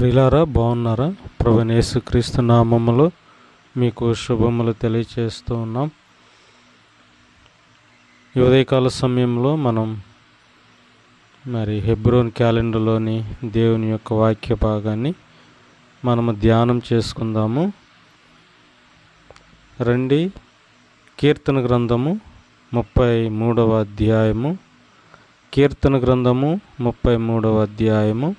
ప్రిలారా బాగున్నారా? ప్రభనేసు క్రీస్తు నామములో మీకు శుభములు తెలియచేస్తూ ఉన్నాం. ఉదయకాల సమయంలో మనం మరి హెబ్రోన్ క్యాలెండర్లోని దేవుని యొక్క వాక్య భాగాన్ని మనము ధ్యానం చేసుకుందాము. రండి కీర్తన గ్రంథము ముప్పై మూడవ అధ్యాయము. కీర్తన గ్రంథము ముప్పై మూడవ అధ్యాయము.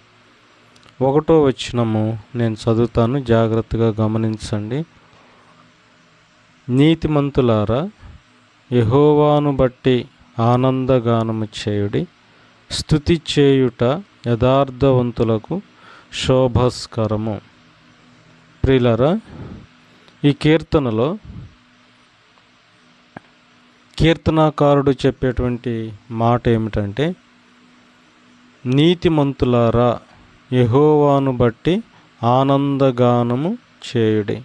ఒకటో వచ్చినము నేను చదువుతాను. జాగ్రత్తగా గమనించండి. నీతిమంతులారా యహోవాను బట్టి ఆనందగానము చేయుడి స్థుతి చేయుట యథార్థవంతులకు శోభస్కరము. ప్రియులరా ఈ కీర్తనలో కీర్తనాకారుడు చెప్పేటువంటి మాట ఏమిటంటే నీతిమంతులారా యహోవాను బట్టి ఆనందగానము చేయుడి.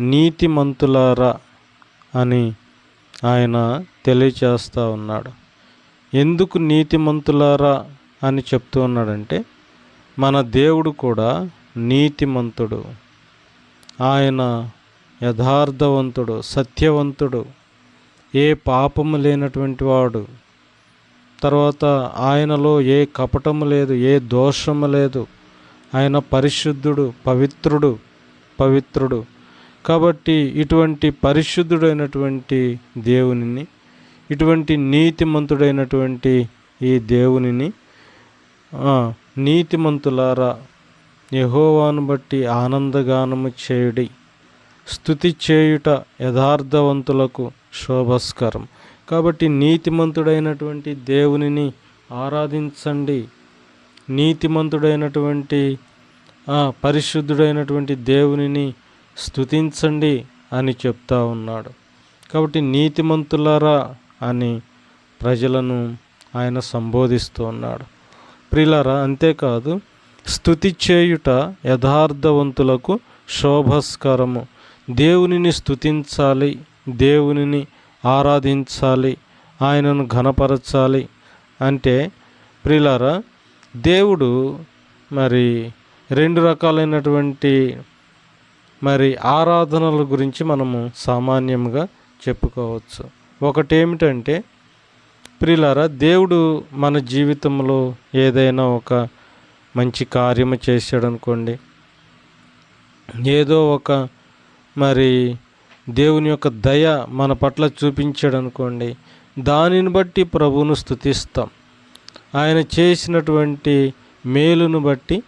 నీతిమంతులారా అని ఆయన తెలియచేస్తూ ఉన్నాడు. ఎందుకు నీతిమంతులారా అని చెప్తూ ఉన్నాడంటే మన దేవుడు కూడా నీతిమంతుడు. ఆయన యథార్థవంతుడు సత్యవంతుడు. ఏ పాపము లేనటువంటి వాడు తర్వాత ఆయనలో ఏ కపటము లేదు ఏ దోషము లేదు. ఆయన పరిశుద్ధుడు పవిత్రుడు పవిత్రుడు. కాబట్టి ఇటువంటి పరిశుద్ధుడైనటువంటి దేవునిని ఇటువంటి నీతిమంతుడైనటువంటి ఈ దేవునిని నీతిమంతులారా యహోవాను బట్టి ఆనందగానము చేయుడి. స్థుతి చేయుట యథార్థవంతులకు శోభస్కరం. కాబట్టి నీతిమంతుడైనటువంటి దేవునిని ఆరాధించండి. నీతిమంతుడైనటువంటి పరిశుద్ధుడైనటువంటి దేవునిని స్థుతించండి అని చెప్తా ఉన్నాడు. కాబట్టి నీతిమంతులారా అని ప్రజలను ఆయన సంబోధిస్తూ ఉన్నాడు. ప్రిలారా అంతేకాదు స్థుతి చేయుట యథార్థవంతులకు శోభస్కరము. దేవునిని స్థుతించాలి దేవునిని ఆరాధించాలి ఆయనను ఘనపరచాలి అంటే ప్రిలారా దేవుడు మరి రెండు రకాలైనటువంటి మరి ఆరాధనల గురించి మనము సామాన్యంగా చెప్పుకోవచ్చు. ఒకటేమిటంటే ప్రిలారా దేవుడు మన జీవితంలో ఏదైనా ఒక మంచి కార్యము చేశాడనుకోండి ఏదో ఒక మరి దేవుని యొక్క దయ మన పట్ల చూపించాడు అనుకోండి దానిని బట్టి ప్రభువును స్థుతిస్తాం ఆయన చేసినటువంటి మేలును బట్టి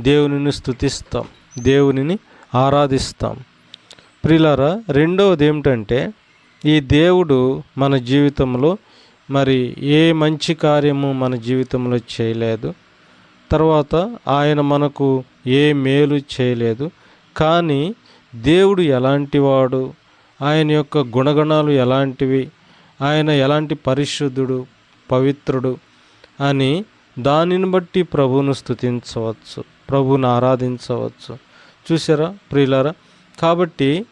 దేవునిని స్థుతిస్తాం దేవునిని ఆరాధిస్తాం. ప్రిలారా రెండవది ఏమిటంటే ఈ దేవుడు మన జీవితంలో మరి ఏ మంచి కార్యము మన జీవితంలో చేయలేదు. తర్వాత ఆయన మనకు ఏ మేలు చేయలేదు. కానీ దేవుడు ఎలాంటివాడు ఆయన యొక్క గుణగణాలు ఎలాంటివి? ఆయన ఎలాంటి పరిశుద్ధుడు పవిత్రుడు అని దానిని బట్టి ప్రభువును స్థుతించవచ్చు ప్రభువును ఆరాధించవచ్చు. చూసారా ప్రియులారా? కాబట్టి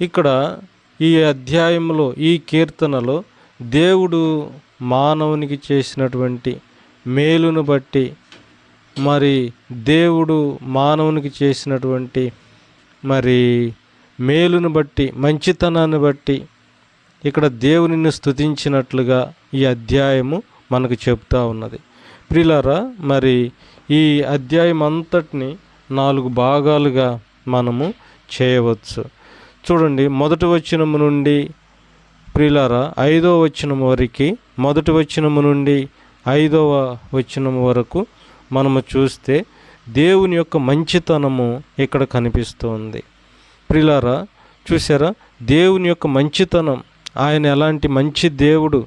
ఇక్కడ ఈ అధ్యాయంలో ఈ కీర్తనలో దేవుడు మానవునికి చేసినటువంటి మేలును బట్టి మరి దేవుడు మానవునికి చేసినటువంటి మరి మేలును బట్టి మంచితనాన్ని బట్టి ఇక్కడ దేవునిని స్థుతించినట్లుగా ఈ అధ్యాయము మనకు చెప్తా ఉన్నది. ప్రిలారా మరి ఈ అధ్యాయం అంతటిని నాలుగు భాగాలుగా మనము చేయవచ్చు. చూడండి మొదటి వచనము నుండి ప్రిలారా ఐదవ వచనం వరకు మొదటి వచనము నుండి ఐదవ వచనము వరకు మనము చూస్తే దేవుని యొక్క మంచితనము ఇక్కడ కనిపిస్తుంది. ప్రిలారా చూసారా దేవుని యొక్క మంచితనం. ఆయన ఎలాంటి మంచి దేవుడు?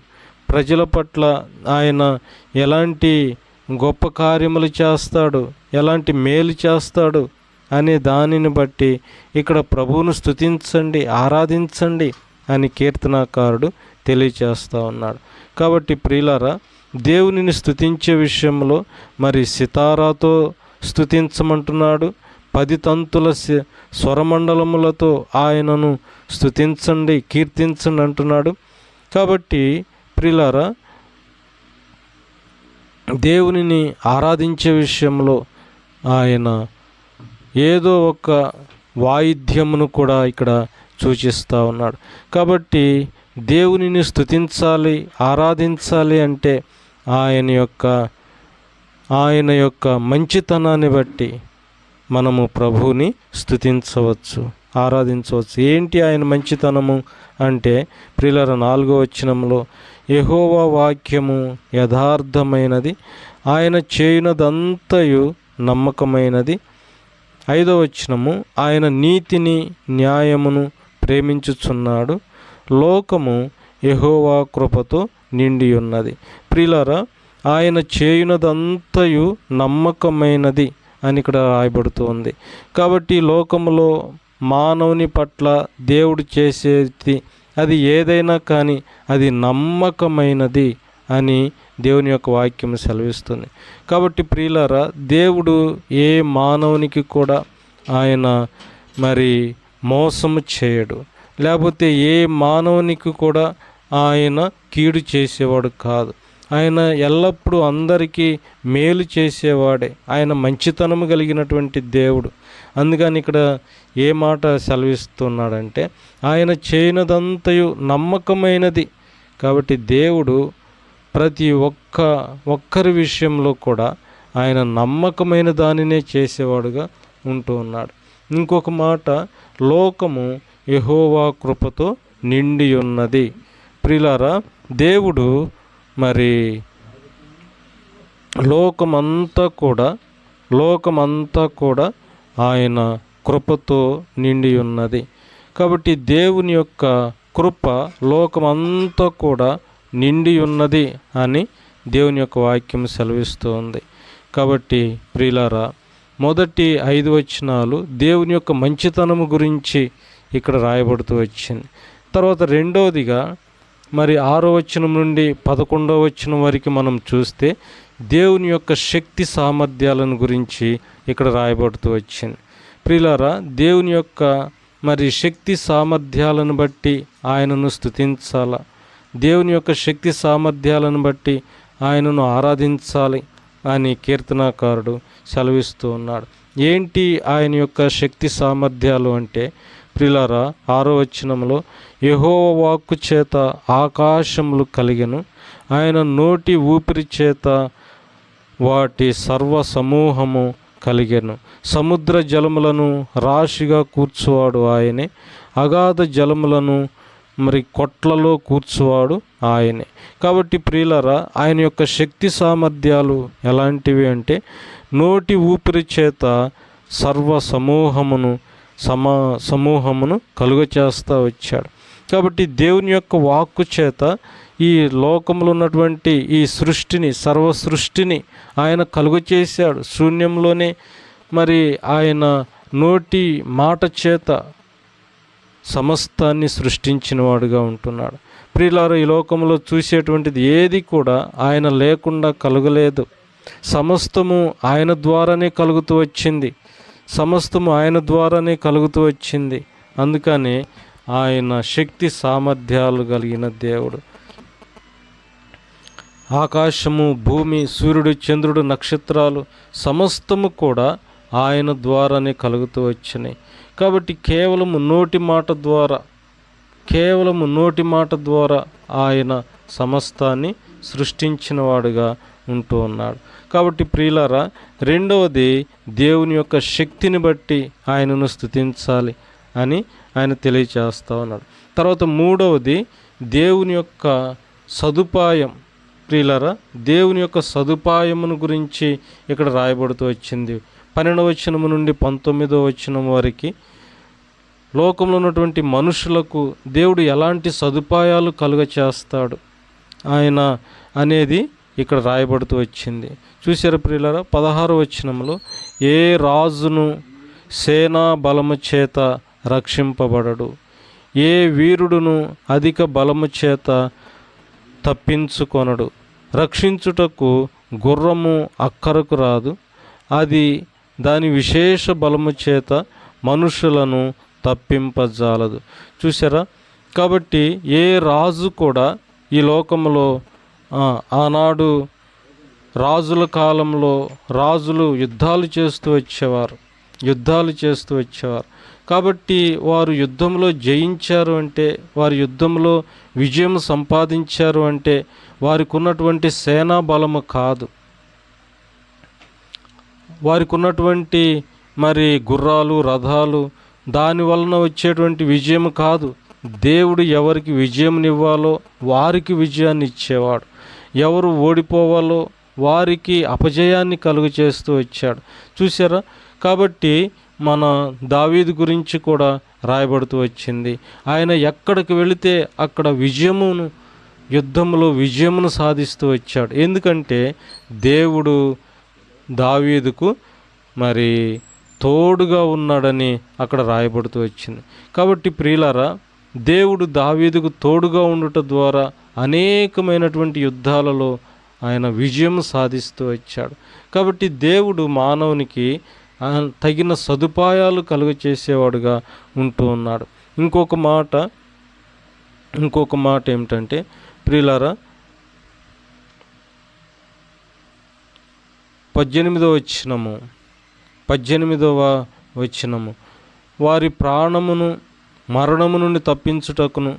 ప్రజల పట్ల ఆయన ఎలాంటి గొప్ప కార్యములు చేస్తాడు? ఎలాంటి మేలు చేస్తాడు? అనే దానిని బట్టి ఇక్కడ ప్రభువును స్థుతించండి ఆరాధించండి అని కీర్తనాకారుడు తెలియచేస్తూ ఉన్నాడు. కాబట్టి ప్రియులారా దేవునిని స్థుతించే విషయంలో మరి సితారాతో స్థుతించమంటున్నాడు పది తంతుల స్వరమండలములతో ఆయనను స్థుతించండి కీర్తించండి అంటున్నాడు. కాబట్టి ప్రిలారా దేవునిని ఆరాధించే విషయంలో ఆయన ఏదో ఒక వాయిద్యమును కూడా ఇక్కడ సూచిస్తూ ఉన్నాడు. కాబట్టి దేవునిని స్థుతించాలి ఆరాధించాలి అంటే ఆయన యొక్క ఆయన యొక్క మంచితనాన్ని బట్టి మనము ప్రభువుని స్థుతించవచ్చు ఆరాధించవచ్చు. ఏంటి ఆయన మంచితనము అంటే ప్రిలర నాలుగో వచనంలో యహోవా వాక్యము యథార్థమైనది ఆయన చేయునదంతయు నమ్మకమైనది. ఐదో వచనము ఆయన నీతిని న్యాయమును ప్రేమించుచున్నాడు. లోకము యహోవా కృపతో నిండి ఉన్నది ప్రిలర ఆయన చేయునదంతయు నమ్మకమైనది. అని ఇక్కడ రాయబడుతుంది కాబట్టి లోకంలో లోకములో మానవుని పట్ల దేవుడు చేసేది అది ఏదైనా కానీ అది నమ్మకమైనది అని దేవుని యొక్క వాక్యం సెలవిస్తుంది. కాబట్టి ప్రియులారా దేవుడు ఏ మానవునికి కూడా ఆయన మరి మోసము చేయడు. లేకపోతే ఏ మానవునికి కూడా ఆయన కీడు చేసేవాడు కాదు. ఆయన ఎల్లప్పుడూ అందరికీ మేలు చేసేవాడే. ఆయన మంచితనము కలిగినటువంటి దేవుడు. అందుకని ఇక్కడ ఏ మాట సెలవిస్తున్నాడంటే ఆయన చేయనదంతయు నమ్మకమైనది. కాబట్టి దేవుడు ప్రతి ఒక్క ఒక్కరి విషయంలో కూడా ఆయన నమ్మకమైన దానినే చేసేవాడుగా ఉంటూ ఉన్నాడు. ఇంకొక మాట లోకము యహోవా కృపతో నిండి ఉన్నది. ప్రిలారా దేవుడు మరి లోకమంతా కూడా లోకమంతా కూడా ఆయన కృపతో నిండి ఉన్నది. కాబట్టి దేవుని యొక్క కృప లోకమంతా కూడా నిండి ఉన్నది అని దేవుని యొక్క వాక్యం సెలవిస్తుంది కాబట్టి ప్రియులారా మొదటి ఐదు వచనాలు దేవుని యొక్క మంచితనము గురించి ఇక్కడ రాయబడుతూ వచ్చింది. తర్వాత రెండవదిగా మరి ఆరో వచనం నుండి పదకొండవ వచనం వరకు మనం చూస్తే దేవుని యొక్క శక్తి సామర్థ్యాలను గురించి ఇక్కడ రాయబడుతూ వచ్చింది. ప్రియులారా దేవుని యొక్క మరి శక్తి సామర్థ్యాలను బట్టి ఆయనను స్తుతించాలా. దేవుని యొక్క శక్తి సామర్థ్యాలను బట్టి ఆయనను ఆరాధించాలి అని కీర్తనాకారుడు సెలవిస్తూ ఉన్నాడు. ఏంటి ఆయన యొక్క శక్తి సామర్థ్యాలు అంటే ప్రిలారా ఆరో వచనంలో వాక్కు చేత ఆకాశములు కలిగెను. ఆయన నోటి ఊపిరి చేత వాటి సర్వ సమూహము కలిగెను. సముద్ర జలములను రాశిగా కూర్చువాడు ఆయనే. అగాధ జలములను మరి కొట్లలో కూర్చువాడు ఆయనే. కాబట్టి ప్రియులరా ఆయన యొక్క శక్తి సామర్థ్యాలు ఎలాంటివి అంటే నోటి ఊపిరి చేత సర్వ సమూహమును సమా సమూహమును కలుగచేస్తూ వచ్చాడు. కాబట్టి దేవుని యొక్క వాక్కు చేత ఈ లోకంలో ఉన్నటువంటి ఈ సృష్టిని సర్వ సృష్టిని ఆయన కలుగచేశాడు. శూన్యంలోనే మరి ఆయన నోటి మాట చేత సమస్తాన్ని సృష్టించినవాడుగా ఉంటున్నాడు. ప్రియులారు ఈ లోకంలో చూసేటువంటిది ఏది కూడా ఆయన లేకుండా కలుగలేదు. సమస్తము ఆయన ద్వారానే కలుగుతూ వచ్చింది. సమస్తము ఆయన ద్వారానే కలుగుతూ వచ్చింది. అందుకని ఆయన శక్తి సామర్థ్యాలు కలిగిన దేవుడు. ఆకాశము భూమి సూర్యుడు చంద్రుడు నక్షత్రాలు సమస్తము కూడా ఆయన ద్వారానే కలుగుతూ వచ్చినాయి. కాబట్టి కేవలము నోటి మాట ద్వారా కేవలము నోటి మాట ద్వారా ఆయన సమస్తాన్ని సృష్టించినవాడుగా ఉంటూ ఉన్నాడు. కాబట్టి ప్రియులారా రెండవది దేవుని యొక్క శక్తిని బట్టి ఆయనను స్థుతించాలి అని ఆయన తెలియచేస్తూ ఉన్నాడు. తర్వాత మూడవది దేవుని యొక్క సదుపాయం. ప్రియులరా దేవుని యొక్క సదుపాయమును గురించి ఇక్కడ రాయబడుతూ వచ్చింది. పన్నెండవ వచనము నుండి పంతొమ్మిదవ వచనం వరకు లోకంలో ఉన్నటువంటి మనుషులకు దేవుడు ఎలాంటి సదుపాయాలు కలుగ చేస్తాడు ఆయన అనేది ఇక్కడ రాయబడుతూ వచ్చింది. చూసారు ప్రియులరా? పదహారు వచనంలో ఏ రాజును సేనా బలము చేత రక్షింపబడడు. ఏ వీరుడును అధిక బలము చేత తప్పించుకొనడు. రక్షించుటకు గుర్రము అక్కరకు రాదు. అది దాని విశేష బలము చేత మనుషులను తప్పింపజాలదు. చూసారా కాబట్టి ఏ రాజు కూడా ఈ లోకంలో ఆనాడు రాజుల కాలంలో రాజులు యుద్ధాలు చేస్తూ వచ్చేవారు. యుద్ధాలు చేస్తూ వచ్చేవారు. కాబట్టి వారు యుద్ధంలో జయించారు అంటే వారు యుద్ధంలో విజయం సంపాదించారు అంటే వారికి ఉన్నటువంటి సేనా బలము కాదు. వారికి ఉన్నటువంటి మరి గుర్రాలు రథాలు దాని వలన వచ్చేటువంటి విజయం కాదు. దేవుడు ఎవరికి విజయంనివ్వాలో వారికి విజయాన్ని ఇచ్చేవాడు. ఎవరు ఓడిపోవాలో వారికి అపజయాన్ని కలుగు చేస్తూ వచ్చాడు. చూసారా కాబట్టి మన దావీదు గురించి కూడా రాయబడుతూ వచ్చింది. ఆయన ఎక్కడికి వెళితే అక్కడ విజయమును యుద్ధంలో విజయమును సాధిస్తూ వచ్చాడు. ఎందుకంటే దేవుడు దావీదుకు మరి తోడుగా ఉన్నాడని అక్కడ రాయబడుతూ వచ్చింది. కాబట్టి ప్రియులారా దేవుడు దావీదుకు తోడుగా ఉండటం ద్వారా అనేకమైనటువంటి యుద్ధాలలో ఆయన విజయం సాధిస్తూ వచ్చాడు. కాబట్టి దేవుడు మానవునికి తగిన సదుపాయాలు కలుగ చేసేవాడుగా ఉంటూ ఉన్నాడు. ఇంకొక మాట ఇంకొక మాట ఏమిటంటే ప్రియులారా పద్దెనిమిదవ వచ్చినము పద్దెనిమిదవ వచ్చినము వారి ప్రాణమును మరణము నుండి తప్పించుటకును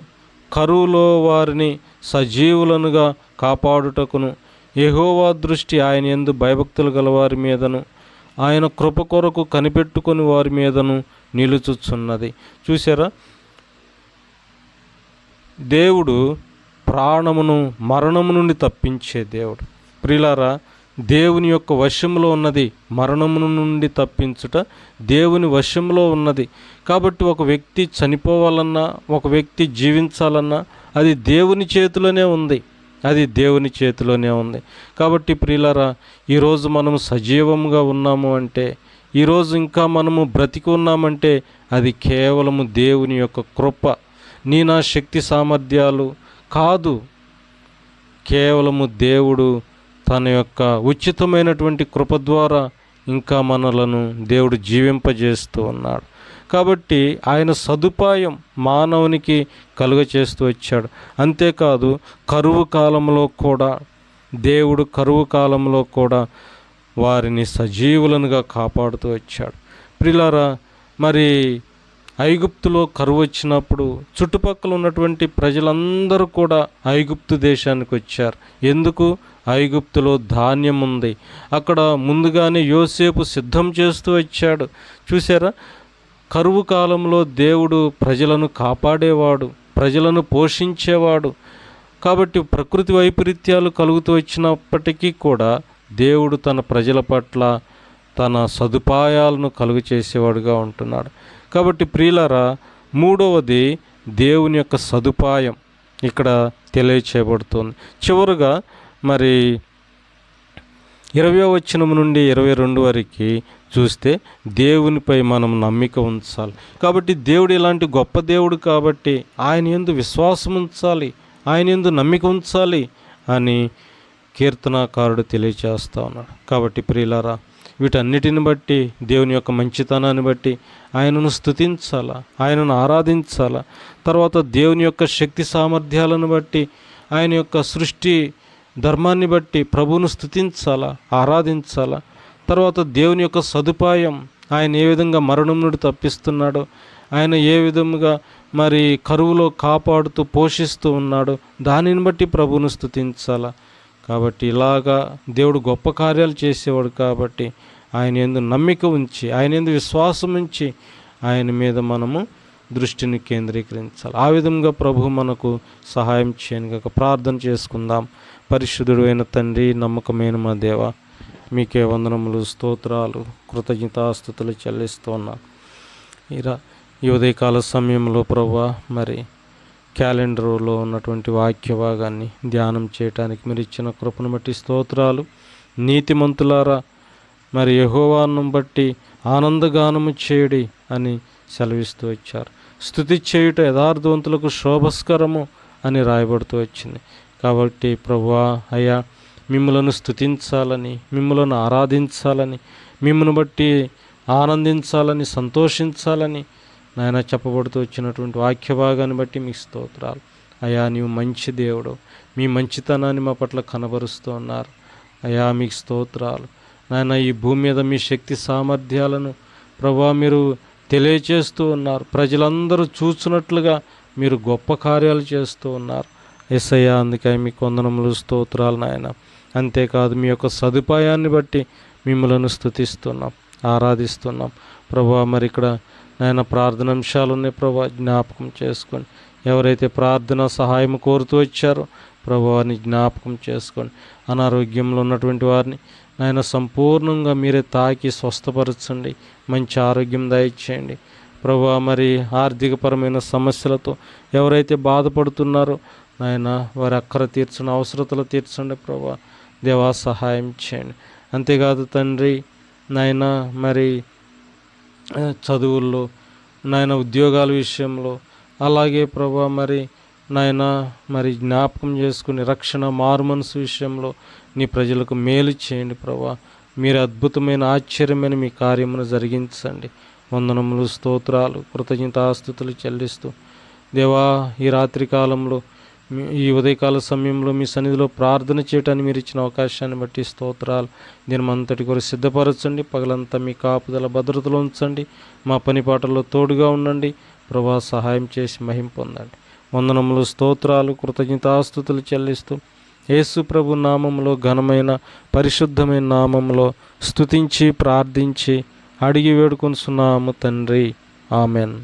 కరువులో వారిని సజీవులనుగా కాపాడుటకును యహోవా దృష్టి ఆయన ఎందు భయభక్తులు గలవారి మీదను ఆయన కృప కొరకు కనిపెట్టుకొని వారి మీదను నిలుచుచున్నది. చూసారా దేవుడు ప్రాణమును మరణము నుండి తప్పించే దేవుడు. ప్రిలారా దేవుని యొక్క వశంలో ఉన్నది మరణము నుండి తప్పించుట దేవుని వశంలో ఉన్నది. కాబట్టి ఒక వ్యక్తి చనిపోవాలన్నా ఒక వ్యక్తి జీవించాలన్నా అది దేవుని చేతిలోనే ఉంది. అది దేవుని చేతిలోనే ఉంది. కాబట్టి ప్రియులరా ఈరోజు మనం సజీవంగా ఉన్నాము అంటే ఈరోజు ఇంకా మనము బ్రతికి ఉన్నామంటే అది కేవలము దేవుని యొక్క కృప. నీ నా శక్తి సామర్థ్యాలు కాదు. కేవలము దేవుడు తన యొక్క ఉచితమైనటువంటి కృప ద్వారా ఇంకా మనలను దేవుడు జీవింపజేస్తూ ఉన్నాడు. కాబట్టి ఆయన సదుపాయం మానవునికి కలుగ చేస్తూ వచ్చాడు. అంతేకాదు కరువు కాలంలో కూడా దేవుడు కరువు కాలంలో కూడా వారిని సజీవులనుగా కాపాడుతూ వచ్చాడు. ప్రిలారా మరి ఐగుప్తులో కరువు వచ్చినప్పుడు చుట్టుపక్కల ఉన్నటువంటి ప్రజలందరూ కూడా ఐగుప్తు దేశానికి వచ్చారు. ఎందుకు? ఐగుప్తులో ధాన్యం ఉంది. అక్కడ ముందుగానే యోసేపు సిద్ధం చేస్తూ వచ్చాడు. చూసారా కరువు కాలంలో దేవుడు ప్రజలను కాపాడేవాడు ప్రజలను పోషించేవాడు. కాబట్టి ప్రకృతి వైపరీత్యాలు కలుగుతూ వచ్చినప్పటికీ కూడా దేవుడు తన ప్రజల పట్ల తన సదుపాయాలను కలుగు చేసేవాడుగా ఉంటున్నాడు. కాబట్టి ప్రియులరా మూడవది దేవుని యొక్క సదుపాయం ఇక్కడ తెలియచేయబడుతుంది. చివరిగా మరి ఇరవై వచనం నుండి ఇరవై రెండు వరకు చూస్తే దేవునిపై మనం నమ్మిక ఉంచాలి. కాబట్టి దేవుడు ఇలాంటి గొప్ప దేవుడు కాబట్టి ఆయన ఎందు విశ్వాసం ఉంచాలి ఆయన ఎందు నమ్మిక ఉంచాలి అని కీర్తనాకారుడు తెలియచేస్తూ ఉన్నాడు. కాబట్టి ప్రియులారా వీటన్నిటిని బట్టి దేవుని యొక్క మంచితనాన్ని బట్టి ఆయనను స్తుతించాలా ఆయనను ఆరాధించాలా తర్వాత దేవుని యొక్క శక్తి సామర్థ్యాలను బట్టి ఆయన యొక్క సృష్టి ధర్మాన్ని బట్టి ప్రభువును స్థుతించాలా ఆరాధించాలా? తర్వాత దేవుని యొక్క సదుపాయం ఆయన ఏ విధంగా మరణం నుండి తప్పిస్తున్నాడో ఆయన ఏ విధముగా మరి కరువులో కాపాడుతూ పోషిస్తూ ఉన్నాడో దానిని బట్టి ప్రభువును స్థుతించాలా కాబట్టి ఇలాగా దేవుడు గొప్ప కార్యాలు చేసేవాడు కాబట్టి ఆయన ఎందు నమ్మిక ఉంచి ఆయన ఎందు విశ్వాసం ఉంచి ఆయన మీద మనము దృష్టిని కేంద్రీకరించాలి. ఆ విధంగా ప్రభు మనకు సహాయం చేయను ప్రార్థన చేసుకుందాం. పరిశుద్ధుడు అయిన తండ్రి నమ్మకమైన మా దేవ మీకే వందనములు స్తోత్రాలు కృతజ్ఞతాస్థుతులు చెల్లిస్తున్నా. ఇరా ఈ ఉదయకాల సమయంలో ప్రభా మరి క్యాలెండర్లో ఉన్నటువంటి వాక్య భాగాన్ని ధ్యానం చేయటానికి మీరు ఇచ్చిన కృపను బట్టి స్తోత్రాలు. నీతిమంతులారా మరి యహోవాను బట్టి ఆనందగానము చేయడి అని సెలవిస్తూ వచ్చారు. స్థుతి చేయుట యథార్థవంతులకు శోభస్కరము అని రాయబడుతూ వచ్చింది. కాబట్టి ప్రభువా అయ్యా మిమ్మలను స్థుతించాలని మిమ్మలను ఆరాధించాలని మిమ్మల్ని బట్టి ఆనందించాలని సంతోషించాలని నాయన చెప్పబడుతూ వచ్చినటువంటి వాక్య భాగాన్ని బట్టి మీ స్తోత్రాలు. అయా నీవు మంచి దేవుడు. మీ మంచితనాన్ని మా పట్ల కనబరుస్తూ ఉన్నారు. అయా మీకు స్తోత్రాలు. నాయన ఈ భూమి మీద మీ శక్తి సామర్థ్యాలను ప్రభా మీరు తెలియచేస్తూ ఉన్నారు. ప్రజలందరూ చూసినట్లుగా మీరు గొప్ప కార్యాలు చేస్తూ ఉన్నారు. ఎస్ఐయా అందుకే మీ కొందనములు స్తోత్రాలు నాయన. అంతేకాదు మీ యొక్క సదుపాయాన్ని బట్టి మిమ్మలను స్థుతిస్తున్నాం ఆరాధిస్తున్నాం. ప్రభా మరి ఇక్కడ నాయన ప్రార్థన అంశాలు ఉన్నాయి ప్రభా జ్ఞాపకం చేసుకొని. ఎవరైతే ప్రార్థన సహాయం కోరుతూ వచ్చారో ప్రభువాని జ్ఞాపకం చేసుకోండి అనారోగ్యంలో ఉన్నటువంటి వారిని నాయన సంపూర్ణంగా మీరే తాకి స్వస్థపరచండి మంచి ఆరోగ్యం దయచేయండి. ప్రభా మరి ఆర్థికపరమైన సమస్యలతో ఎవరైతే బాధపడుతున్నారో నాయన వారి అక్కర తీర్చండి అవసరతలు తీర్చండి ప్రభా. దేవా సహాయం చేయండి. అంతేకాదు తండ్రి నాయన మరి చదువుల్లో నాయన ఉద్యోగాల విషయంలో అలాగే ప్రభా మరి నాయన మరి జ్ఞాపకం చేసుకుని రక్షణ మారుమనసు విషయంలో నీ ప్రజలకు మేలు చేయండి ప్రభా. మీరు అద్భుతమైన ఆశ్చర్యమైన మీ కార్యమును జరిగించండి. వందనములు స్తోత్రాలు కృతజ్ఞతాస్థుతులు చెల్లిస్తూ దేవా ఈ రాత్రి కాలంలో ఈ ఉదయకాల సమయంలో మీ సన్నిధిలో ప్రార్థన చేయటానికి మీరు ఇచ్చిన అవకాశాన్ని బట్టి స్తోత్రాలు. అంతటి కొరకు సిద్ధపరచండి. పగలంతా మీ కాపుదల భద్రతలో ఉంచండి. మా పని పాటల్లో తోడుగా ఉండండి. ప్రభా సహాయం చేసి మహిం పొందండి. వందనములు స్తోత్రాలు కృతజ్ఞతాస్థుతులు చెల్లిస్తూ యేసు ప్రభు నామంలో ఘనమైన పరిశుద్ధమైన నామంలో స్తుతించి ప్రార్థించి అడిగి వేడుకొనిస్తున్నాము తండ్రి. ఆమెన్.